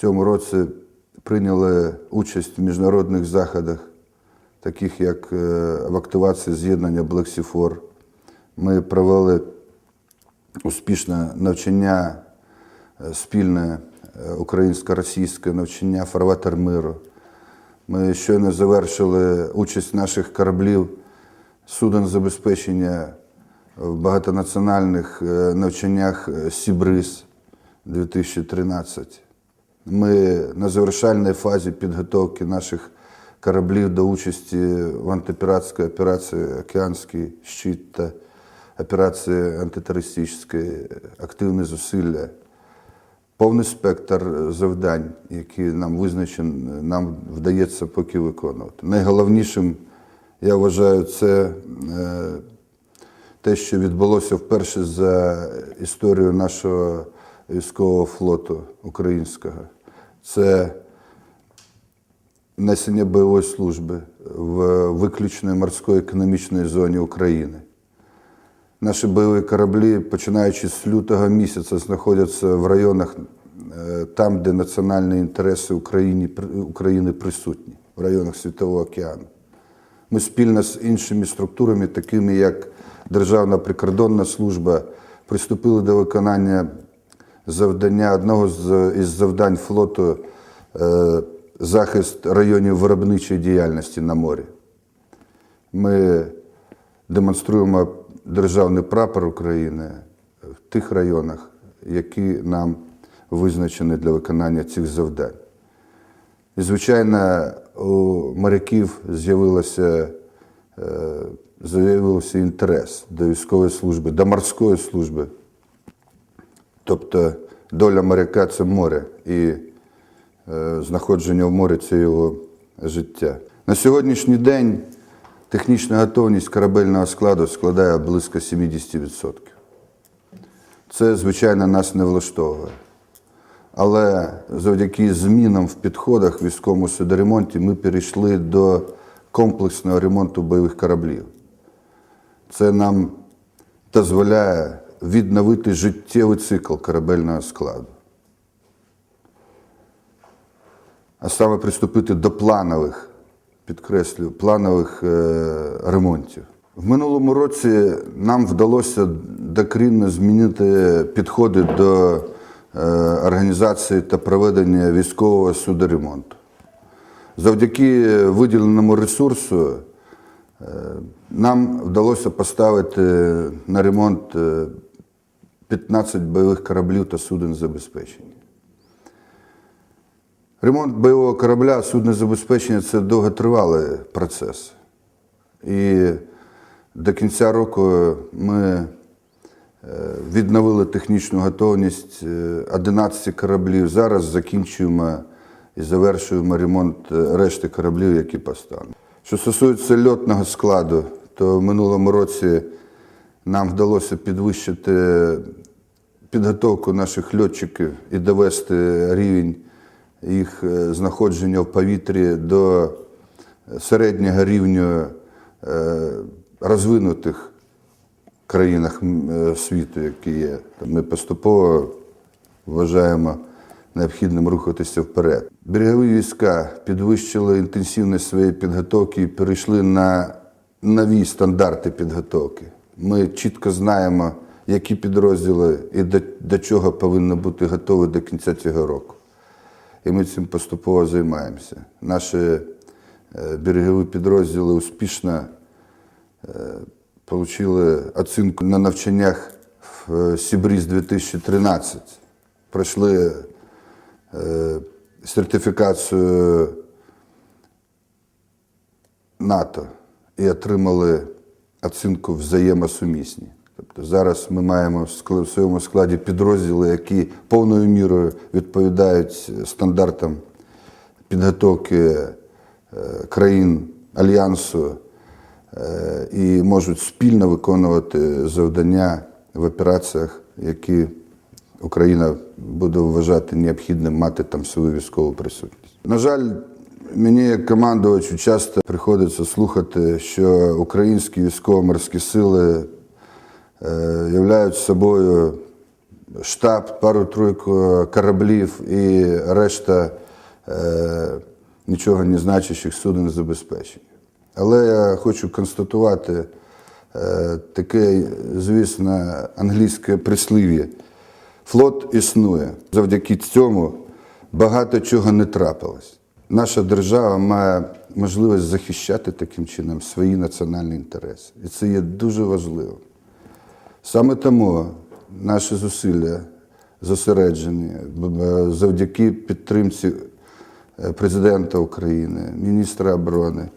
цьому році прийняли участь в міжнародних заходах, таких як е, в активації з'єднання Блексіфор. Ми провели успішне навчання е, спільне е, українсько-російське навчання фарватер миру. Ми щойно завершили участь наших кораблів суден забезпечення в багатонаціональних навчаннях Сібриз 2013. Ми на завершальній фазі підготовки наших кораблів до участі в антипіратській операції Океанський щит та операції антитерористичної активні зусилля. Повний спектр завдань, які нам визначені, нам вдається поки виконувати. Найголовнішим, я вважаю, це е, те, що відбулося вперше за історію нашого військового флоту українського. Це несення бойової служби в виключної морської економічної зоні України. Наші бойові кораблі, починаючи з лютого місяця, знаходяться в районах е, там, де національні інтереси України, України присутні, в районах Світового океану. Ми спільно з іншими структурами, такими як Державна прикордонна служба, приступили до виконання завдання одного з із завдань флоту е, захист районів виробничої діяльності на морі. Ми демонструємо державний прапор України в тих районах, які нам визначені для виконання цих завдань. І, звичайно, у моряків з'явилося, е, з'явився інтерес до військової служби, до морської служби. Тобто доля моряка це море, і е, знаходження в морі це його життя. На сьогоднішній день технічна готовність корабельного складу складає близько 70%. Це, звичайно, нас не влаштовує. Але завдяки змінам в підходах в військовому судоремонті ми перейшли до комплексного ремонту бойових кораблів. Це нам дозволяє відновити життєвий цикл корабельного складу. А саме приступити до планових, підкреслюю, планових е, ремонтів. В минулому році нам вдалося докорінно змінити підходи до е, організації та проведення військового судоремонту. Завдяки виділеному ресурсу е, нам вдалося поставити на ремонт 15 бойових кораблів та суден забезпечення. Ремонт бойового корабля, судне забезпечення це довготривалий процес. І до кінця року ми е, відновили технічну готовність е, 11 кораблів. Зараз закінчуємо і завершуємо ремонт е, решти кораблів, які постануть. Що стосується льотного складу, то в минулому році нам вдалося підвищити підготовку наших льотчиків і довести рівень їх е, знаходження в повітрі до середнього рівня е, розвинутих країнах е, світу, які є. Ми поступово вважаємо необхідним рухатися вперед. Берегові війська підвищили інтенсивність своєї підготовки і перейшли на нові стандарти підготовки. Ми чітко знаємо, які підрозділи і до, до чого повинні бути готові до кінця цього року. І ми цим поступово займаємося. Наші е, берегові підрозділи успішно отримали оцінку на навчаннях в е, Сібріз 2013. Пройшли е, сертифікацію НАТО і отримали оцінку взаємосумісні. Тобто зараз ми маємо в своєму складі підрозділи, які повною мірою відповідають стандартам підготовки е, країн Альянсу е, і можуть спільно виконувати завдання в операціях, які Україна буде вважати необхідним мати там свою військову присутність. На жаль, мені як командувачу часто приходиться слухати, що українські військово-морські сили е, являють собою штаб, пару-тройку кораблів і решта е, нічого не значущих суден забезпечення. Але я хочу констатувати е, таке, звісно, англійське прислів'я. Флот існує. Завдяки цьому багато чого не трапилось. Наша держава має можливість захищати таким чином свої національні інтереси. І це є дуже важливо. Саме тому наші зусилля зосереджені завдяки підтримці е, президента України, міністра оборони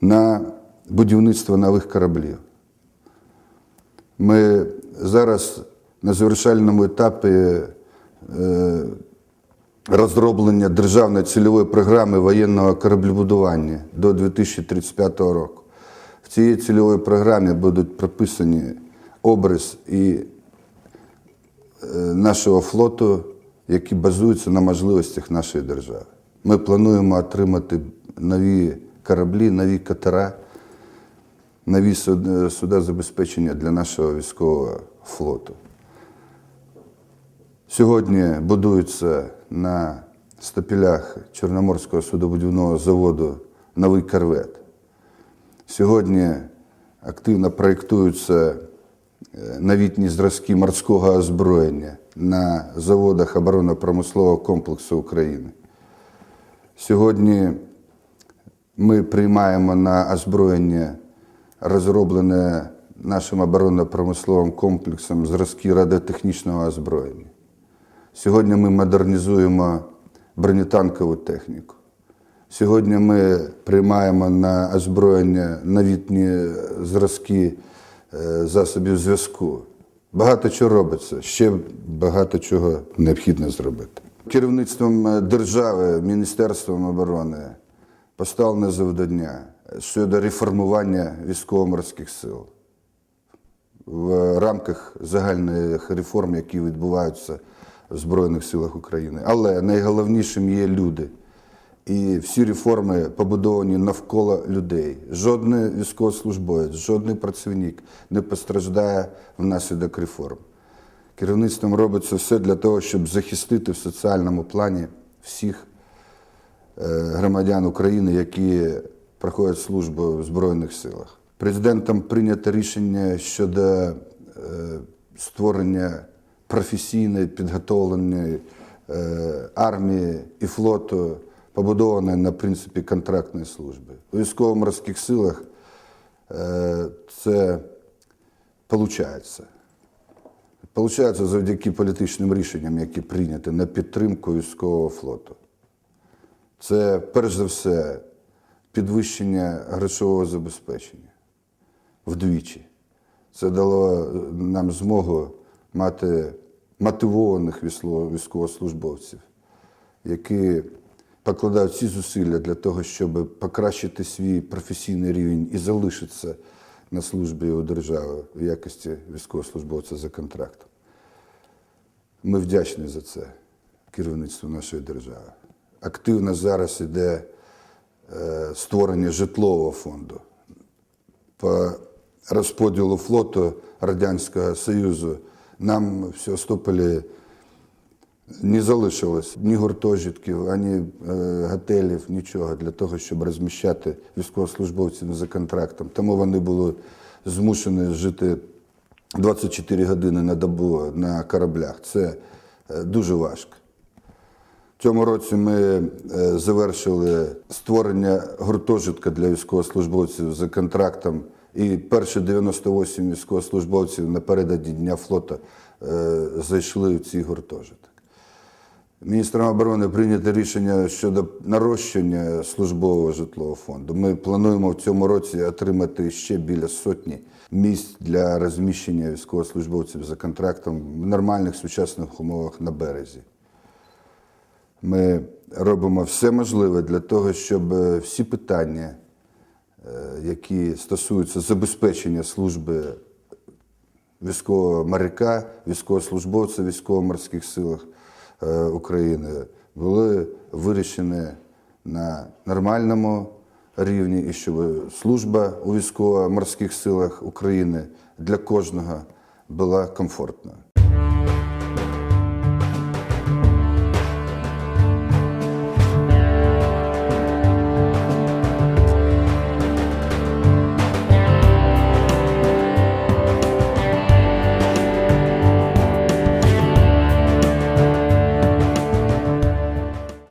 на будівництво нових кораблів. Ми зараз на завершальному етапі е, розроблення державної цільової програми воєнного кораблебудування до 2035 року. В цій цільовій програмі будуть прописані образ і е, нашого флоту, які базуються на можливостях нашої держави. Ми плануємо отримати нові кораблі, нові катера, нові суд- суда забезпечення для нашого військового флоту. Сьогодні будується на стапелях Чорноморського судобудівного заводу новий корвет. Сьогодні активно проєктуються е, новітні зразки морського озброєння на заводах оборонно-промислового комплексу України. Сьогодні ми приймаємо на озброєння розроблене нашим оборонно-промисловим комплексом зразки радіотехнічного озброєння. Сьогодні ми модернізуємо бронетанкову техніку. Сьогодні ми приймаємо на озброєння новітні зразки е, засобів зв'язку. Багато чого робиться, ще багато чого необхідно зробити. Керівництвом е, держави, Міністерством оборони поставлено завдання щодо реформування військово-морських сил в рамках загальних реформ, які відбуваються в Збройних силах України. Але найголовнішим є люди. І всі реформи побудовані навколо людей. Жодний військовослужбовець, жодний працівник не постраждає внаслідок реформ. Керівництвом робиться все для того, щоб захистити в соціальному плані всіх е, громадян України, які проходять службу в Збройних силах. Президентом прийнято рішення щодо е, створення професійної підготовленої е, армії і флоту, побудованої на принципі контрактної служби. У військово-морських силах е, це виходить. Получається завдяки політичним рішенням, які прийняті на підтримку військового флоту. Це перш за все підвищення грошового забезпечення вдвічі. Це дало нам змогу мати мотивованих військовослужбовців, які покладають всі зусилля для того, щоб покращити свій професійний рівень і залишитися на службі у держави в якості військовослужбовця за контрактом. Ми вдячні за це керівництву нашої держави. Активно зараз іде е, створення житлового фонду по розподілу флоту Радянського Союзу. Нам в Севастополі не залишилось ні гуртожитків, ані е, готелів, нічого для того, щоб розміщати військовослужбовців за контрактом. Тому вони були змушені жити 24 години на добу на кораблях. Це е, дуже важко. В цьому році ми е, завершили створення гуртожитка для військовослужбовців за контрактом. І перші 98 військовослужбовців напередодні Дня флоту е, зайшли в цей гуртожиток. Міністром оборони прийнято рішення щодо нарощення службового житлового фонду. Ми плануємо в цьому році отримати ще біля сотні місць для розміщення військовослужбовців за контрактом в нормальних сучасних умовах на березі. Ми робимо все можливе для того, щоб е, всі питання, які стосуються забезпечення служби військового моряка, військовослужбовця військово-морських силах е, України, були вирішені на нормальному рівні, і щоб служба у військово-морських силах України для кожного була комфортною.